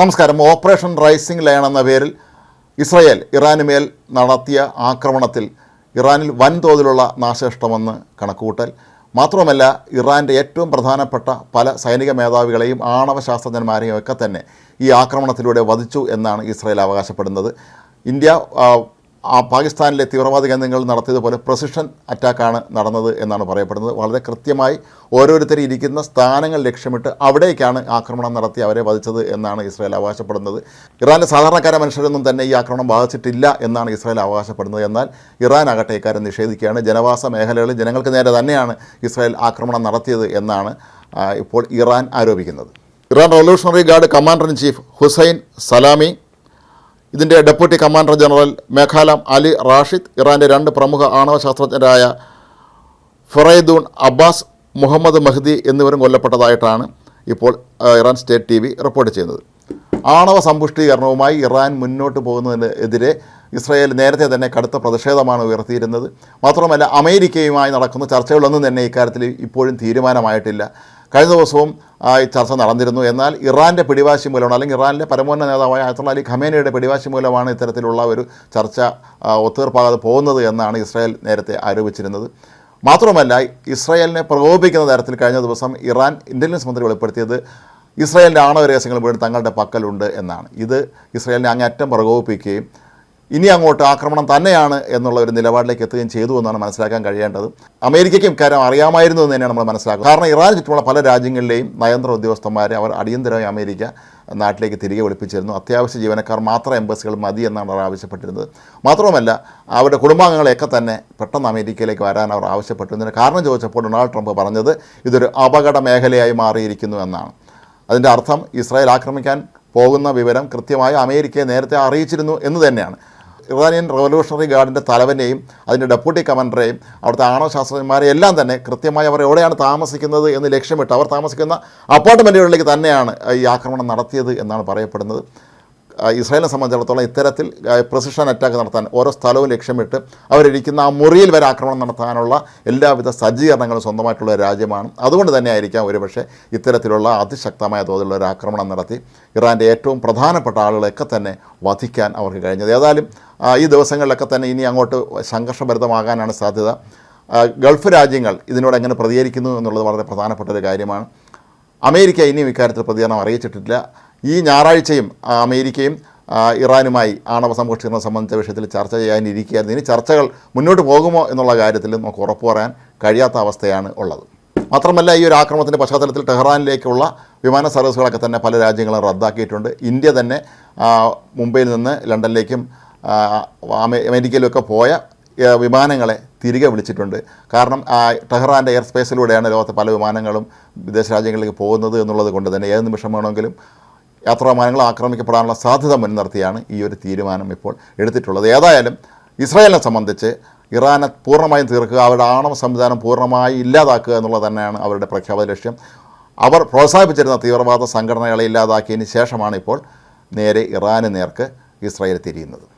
നമസ്കാരം. Operation rising lion എന്ന പേരിൽ ഇസ്രയേൽ ഇറാനുമേൽ നടത്തിയ ആക്രമണത്തിൽ ഇറാനിൽ വൻതോതിലുള്ള നാശനഷ്ടമെന്ന് കണക്കുകൂട്ടൽ. മാത്രമല്ല ഇറാന്റെ ഏറ്റവും പ്രധാനപ്പെട്ട പല സൈനിക മേധാവികളെയും ആണവ ശാസ്ത്രജ്ഞന്മാരെയും ഒക്കെ തന്നെ ഈ ആക്രമണത്തിലൂടെ വധിച്ചു എന്നാണ് ഇസ്രായേൽ അവകാശപ്പെടുന്നത്. ഇന്ത്യ ആ, പാകിസ്ഥാനിലെ തീവ്രവാദ കേന്ദ്രങ്ങൾ നടത്തിയതുപോലെ പ്രസിഷൻ അറ്റാക്കാണ് നടന്നത് എന്നാണ് പറയപ്പെടുന്നത്. വളരെ കൃത്യമായി ഓരോരുത്തരും ഇരിക്കുന്ന സ്ഥാനങ്ങൾ ലക്ഷ്യമിട്ട് അവിടേക്കാണ് ആക്രമണം നടത്തി അവരെ വധിച്ചത് എന്നാണ് ഇസ്രായേൽ അവകാശപ്പെടുന്നത്. ഇറാനിലെ സാധാരണക്കാര മനുഷ്യരൊന്നും തന്നെ ഈ ആക്രമണം ബാധിച്ചിട്ടില്ല എന്നാണ് ഇസ്രായേൽ അവകാശപ്പെടുന്നത്. എന്നാൽ ഇറാൻ ആകട്ടെ ഇക്കാര്യം നിഷേധിക്കുകയാണ്. ജനവാസ മേഖലകളിൽ ജനങ്ങൾക്ക് നേരെ തന്നെയാണ് ഇസ്രായേൽ ആക്രമണം നടത്തിയത് എന്നാണ് ഇപ്പോൾ ഇറാൻ ആരോപിക്കുന്നത്. Iran revolutionary guard commander in chief Hossein Salami ഇതിന്റെ ഡെപ്യൂട്ടി കമാൻഡർ ജനറൽ മേഘാലം അലി റാഷിദ് ഇറാന്റെ രണ്ട് പ്രമുഖ ആണവ ശാസ്ത്രജ്ഞരായ ഫുറൈദൂൺ അബ്ബാസ് മുഹമ്മദ് മഹ്ദി എന്നിവരും കൊല്ലപ്പെട്ടതായിട്ടാണ് ഇപ്പോൾ Iran state T V report ചെയ്യുന്നത്. ആണവ സമ്പുഷ്ടീകരണവുമായി ഇറാൻ മുന്നോട്ട് പോകുന്നതിനെതിരെ ഇസ്രായേൽ നേരത്തെ തന്നെ കടുത്ത പ്രതിഷേധമാണ് ഉയർത്തിയിരുന്നത്. മാത്രമല്ല അമേരിക്കയുമായി നടക്കുന്ന ചർച്ചകളൊന്നും തന്നെ ഇക്കാര്യത്തിൽ ഇപ്പോഴും തീരുമാനമായിട്ടില്ല. കഴിഞ്ഞ ദിവസവും ഈ ചർച്ച നടന്നിരുന്നു. എന്നാൽ ഇറാന്റെ പിടിവാശി മൂലമാണ് അല്ലെങ്കിൽ ഇറാനിലെ പരമോന്നത നേതാവായ അയത്തുള്ള അലി ഖമേനയുടെ പിടിവാശി മൂലമാണ് ഇത്തരത്തിലുള്ള ഒരു ചർച്ച ഒത്തീർപ്പാകാതെ പോകുന്നത് എന്നാണ് ഇസ്രായേൽ നേരത്തെ ആരോപിച്ചിരുന്നത്. മാത്രമല്ല ഇസ്രായേലിനെ പ്രകോപിപ്പിക്കുന്ന തരത്തിൽ കഴിഞ്ഞ ദിവസം ഇറാൻ ഇന്റലിജൻസ് മന്ത്രി വെളിപ്പെടുത്തിയത് ഇസ്രായേലിന്റെ ആണവ രഹസ്യങ്ങൾ വീണ്ടും തങ്ങളുടെ പക്കലുണ്ട് എന്നാണ്. ഇത് ഇസ്രായേലിനെ അങ്ങേറ്റം പ്രകോപിപ്പിക്കുകയും ഇനി അങ്ങോട്ട് ആക്രമണം തന്നെയാണ് എന്നുള്ള ഒരു നിലപാടിലേക്ക് എത്തുകയും ചെയ്തു എന്നാണ് മനസ്സിലാക്കാൻ കഴിയേണ്ടത്. അമേരിക്കയ്ക്കും ഇക്കാര്യം അറിയാമായിരുന്നു എന്ന് തന്നെയാണ് നമ്മൾ മനസ്സിലാക്കുന്നത്. കാരണം ഇറാൻ ചുറ്റുമുള്ള പല രാജ്യങ്ങളിലെയും നയന്ത്ര ഉദ്യോഗസ്ഥന്മാരെ അവർ അടിയന്തരമായി അമേരിക്ക നാട്ടിലേക്ക് തിരികെ വിളിപ്പിച്ചിരുന്നു. അത്യാവശ്യ ജീവനക്കാർ മാത്രം എംബസികൾ മതി എന്നാണ് അവർ ആവശ്യപ്പെട്ടിരുന്നത്. മാത്രവുമല്ല അവരുടെ കുടുംബാംഗങ്ങളെയൊക്കെ തന്നെ പെട്ടെന്ന് അമേരിക്കയിലേക്ക് വരാൻ അവർ ആവശ്യപ്പെട്ടു. ഇതിന് കാരണം ചോദിച്ചപ്പോൾ ഡൊണാൾഡ് ട്രംപ് പറഞ്ഞത് ഇതൊരു അപകട മേഖലയായി മാറിയിരിക്കുന്നു എന്നാണ്. അതിന്റെ അർത്ഥം ഇസ്രായേൽ ആക്രമിക്കാൻ പോകുന്ന വിവരം കൃത്യമായി അമേരിക്കയെ നേരത്തെ അറിയിച്ചിരുന്നു എന്ന് തന്നെയാണ്. ഇറാനിയൻ റവല്യൂഷണറി ഗാർഡിന്റെ തലവനെയും അതിന്റെ ഡെപ്യൂട്ടി കമാൻഡറെയും അവിടുത്തെ ആണവ ശാസ്ത്രജ്ഞന്മാരെ എല്ലാം തന്നെ കൃത്യമായി അവർ എവിടെയാണ് താമസിക്കുന്നത് എന്ന് ലക്ഷ്യമിട്ട് അവർ താമസിക്കുന്ന അപ്പാർട്ട്മെന്റുകളിലേക്ക് തന്നെയാണ് ഈ ആക്രമണം നടത്തിയത് എന്നാണ് പറയപ്പെടുന്നത്. ഇസ്രായേലിനെ സംബന്ധിച്ചിടത്തോളം ഇത്തരത്തിൽ പ്രസിഷൻ അറ്റാക്ക് നടത്താൻ ഓരോ സ്ഥലവും ലക്ഷ്യമിട്ട് അവരിരിക്കുന്ന ആ മുറിയിൽ വരെ ആക്രമണം നടത്താനുള്ള എല്ലാവിധ സജ്ജീകരണങ്ങളും സ്വന്തമായിട്ടുള്ള രാജ്യമാണ്. അതുകൊണ്ട് തന്നെ ആയിരിക്കാം ഒരുപക്ഷെ ഇത്തരത്തിലുള്ള അതിശക്തമായ തോതിലുള്ള ഒരു ആക്രമണം നടത്തി ഇറാന്റെ ഏറ്റവും പ്രധാനപ്പെട്ട ആളുകളെയൊക്കെ തന്നെ വധിക്കാൻ അവർക്ക് കഴിഞ്ഞത്. ഏതായാലും ഈ ദിവസങ്ങളിലൊക്കെ തന്നെ ഇനി അങ്ങോട്ട് സംഘർഷഭരിതമാകാനാണ് സാധ്യത. ഗൾഫ് രാജ്യങ്ങൾ ഇതിനോട് എങ്ങനെ പ്രതികരിക്കുന്നു എന്നുള്ളത് വളരെ പ്രധാനപ്പെട്ട ഒരു കാര്യമാണ്. അമേരിക്ക ഇനിയും ഇക്കാര്യത്തിൽ പ്രതികരണം അറിയിച്ചിട്ടില്ല. ഈ ഞായറാഴ്ചയും അമേരിക്കയും ഇറാനുമായി ആണവ സംരക്ഷണം സംബന്ധിച്ച വിഷയത്തിൽ ചർച്ച ചെയ്യാനിരിക്കുകയായിരുന്നു ഇനി ചർച്ചകൾ മുന്നോട്ട് പോകുമോ എന്നുള്ള കാര്യത്തിൽ നമുക്ക് ഉറപ്പു പറയാൻ കഴിയാത്ത അവസ്ഥയാണ് ഉള്ളത്. മാത്രമല്ല ഈ ഒരു ആക്രമണത്തിന്റെ പശ്ചാത്തലത്തിൽ ടെഹ്റാനിലേക്കുള്ള വിമാന സർവീസുകളൊക്കെ തന്നെ പല രാജ്യങ്ങളും റദ്ദാക്കിയിട്ടുണ്ട്. ഇന്ത്യ തന്നെ മുംബൈയിൽ നിന്ന് ലണ്ടനിലേക്കും അമേരിക്കയിലുമൊക്കെ പോയ വിമാനങ്ങളെ തിരികെ വിളിച്ചിട്ടുണ്ട്. കാരണം ടെഹ്റാന്റെ എയർ സ്പേസിലൂടെയാണ് ലോകത്തെ പല വിമാനങ്ങളും വിദേശ രാജ്യങ്ങളിലേക്ക് പോകുന്നത് എന്നുള്ളത് കൊണ്ട് തന്നെ ഏത് നിമിഷം വേണമെങ്കിലും യാത്രാ വിമാനങ്ങൾ ആക്രമിക്കപ്പെടാനുള്ള സാധ്യത മുൻനിർത്തിയാണ് ഈ ഒരു തീരുമാനം ഇപ്പോൾ എടുത്തിട്ടുള്ളത്. ഏതായാലും ഇസ്രായേലിനെ സംബന്ധിച്ച് ഇറാനെ പൂർണമായും തീർക്കുക അവരുടെ ആണവ സംവിധാനം പൂർണമായി ഇല്ലാതാക്കുക എന്നുള്ളത് തന്നെയാണ് അവരുടെ പ്രഖ്യാപന ലക്ഷ്യം. അവർ പ്രോത്സാഹിപ്പിച്ചിരുന്ന തീവ്രവാദ സംഘടനകളെ ഇല്ലാതാക്കിയതിന് ശേഷമാണ് ഇപ്പോൾ നേരെ ഇറാന് നേർക്ക് ഇസ്രായേൽ തിരിയുന്നത്.